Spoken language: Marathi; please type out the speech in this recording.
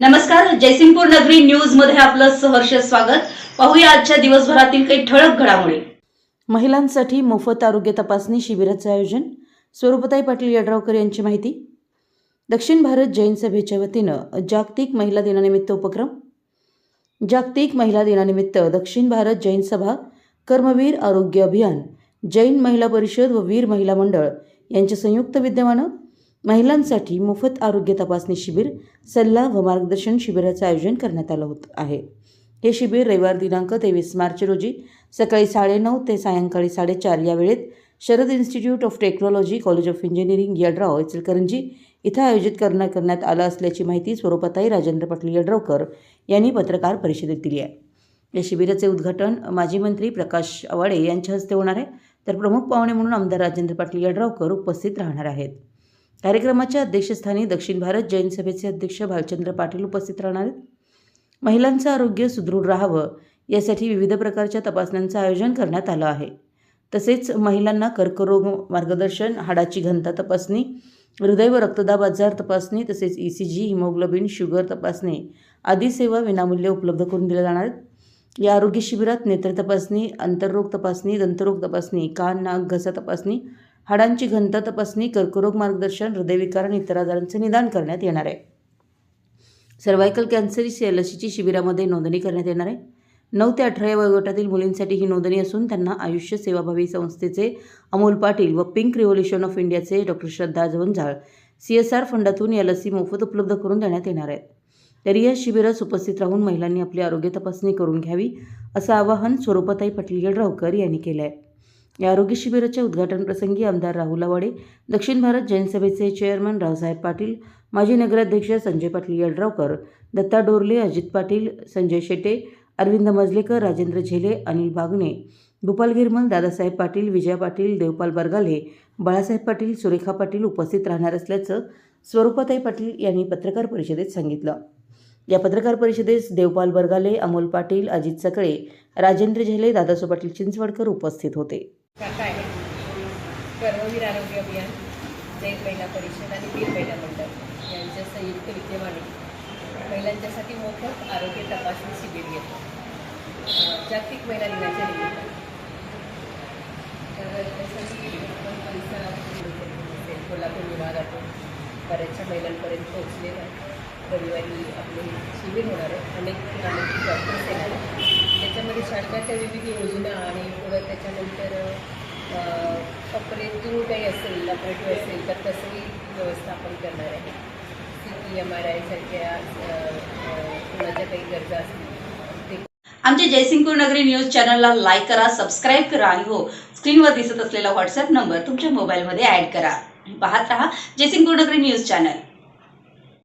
नमस्कार जयसिंगपूर नगरी न्यूजमध्ये आपलं सहर्ष स्वागत. पाहूया आजच्या दिवसभरातील काही ठळक घडामोडी. महिलांसाठी मोफत आरोग्य तपासणी शिबिराचं आयोजन. स्वरूपताई पाटील यड्रावकर यांची माहिती. दक्षिण भारत जैन सभेच्या वतीनं जागतिक महिला दिनानिमित्त उपक्रम. जागतिक महिला दिनानिमित्त दक्षिण भारत जैन सभा कर्मवीर आरोग्य अभियान जैन महिला परिषद व वीर महिला मंडळ यांच्या संयुक्त विद्यमानं महिलांसाठी मोफत आरोग्य तपासणी शिबिर सल्ला व मार्गदर्शन शिबिराचं आयोजन करण्यात आलं होत आहे. हे शिबिर रविवार दिनांक तेवीस मार्च रोजी सकाळी साडेनऊ ते सायंकाळी साडेचार या वेळेत Sharad institute of technology college of engineering Yadrav Ichalkaranji इथं आयोजित करण्या करण्यात आलं असल्याची माहिती स्वरूपाताई राजेंद्र पाटील यड्रावकर यांनी पत्रकार परिषदेत दिली आहे. या शिबिराचे उद्घाटन माजी मंत्री प्रकाश आवाडे यांच्या हस्ते होणार आहे. तर प्रमुख पाहुणे म्हणून आमदार राजेंद्र पाटील यड्रावकर उपस्थित राहणार आहेत. कार्यक्रमाच्या अध्यक्षस्थानी दक्षिण भारत जैन सभेचे अध्यक्ष भालचंद्र पाटील उपस्थित राहणार आहेत. महिलांचं आरोग्य सुदृढ राहावं यासाठी विविध प्रकारच्या तपासण्यांचं आयोजन करण्यात आलं आहे. तसेच महिलांना कर्करोग मार्गदर्शन हाडाची घनता तपासणी हृदय व रक्तदाब आजार तपासणी तसेच E C G haemoglobin sugar तपासणी आदी सेवा विनामूल्य उपलब्ध करून दिल्या जाणार आहेत. या आरोग्य शिबिरात नेत्र तपासणी अंतर्रोग तपासणी दंतरोग तपासणी कान नाक घसा तपासणी हाडांची घनता तपासणी कर्करोग मार्गदर्शन हृदयविकार आणि इतर आजारांचं निदान करण्यात येणार आहे. सर्वायकल कॅन्सर या लसीची शिबिरामध्ये नोंदणी करण्यात येणार आहे. नऊ ते अठरा या वयोगटातील मुलींसाठी ही नोंदणी असून त्यांना आयुष्य सेवाभावी संस्थेचे अमोल पाटील व पिंक रिव्होल्युशन ऑफ इंडियाचे doctor Shraddha Jawanjal C S R फंडातून या लसी मोफत उपलब्ध करून देण्यात येणार आहेत. तरी या शिबिरास उपस्थित राहून महिलांनी आपली आरोग्य तपासणी करून घ्यावी असं आवाहन स्वरूपताई पाटील यड्रावकर यांनी केलं आहे या आरोग्य शिबिराच्या उद्घाटनप्रसंगी आमदार राहुल आवाडे दक्षिण भारत जैन सभेचे चेअरमन रावसाहेब पाटील माजी नगराध्यक्ष संजय पाटील यड्रावकर दत्ता डोरले अजित पाटील संजय शेटे अरविंद मजलेकर राजेंद्र झेले अनिल बागणे गोपाल गिरमल दादासाहेब पाटील विजया पाटील देवपाल बरगाले बाळासाहेब पाटील सुरेखा पाटील उपस्थित राहणार असल्याचं स्वरूपाताई पाटील यांनी पत्रकार परिषदेत सांगितलं. या पत्रकार परिषदेस देवपाल बरगाले अमोल पाटील अजित सकळे राजेंद्र झेले दादासो पाटील चिंचवडकर उपस्थित होते. शाखा आहे. कर्मवीर आरोग्य अभियान जैन महिला परिषद आणि वीर महिला मंडळ यांच्या संयुक्त विद्यमाने महिलांच्यासाठी मोफत आरोग्य तपासणी शिबिर घेतो जागतिक महिला दिनाच्या निमित्तानं. तर त्यासाठी परिसरात कोल्हापूर विभागातून बऱ्याचशा महिलांपर्यंत पोहोचलेलं आहे. रविवारी आपले शिबिर होणार आहे. अनेक ठिकाणी डॉक्टर्स येणार आहेत. त्याच्यामध्ये शासनाच्या विविध योजना आणि पुढं त्याच्यानंतर ऑपरेटिव्ह काही असेल ऑपरेटिव्ह असेल तर तसंही व्यवस्थापन करणार आहे. सी टी एम आर आयसारख्या कुणाच्या काही गरजा असतील आमचे जयसिंगपूर नगरी न्यूज चॅनलला लाईक करा सबस्क्राईब करा आणि हो स्क्रीनवर दिसत असलेला व्हॉट्सअप नंबर तुमच्या मोबाईलमध्ये ऍड करा. पाहत रहा जयसिंगपूर नगरी न्यूज चॅनल.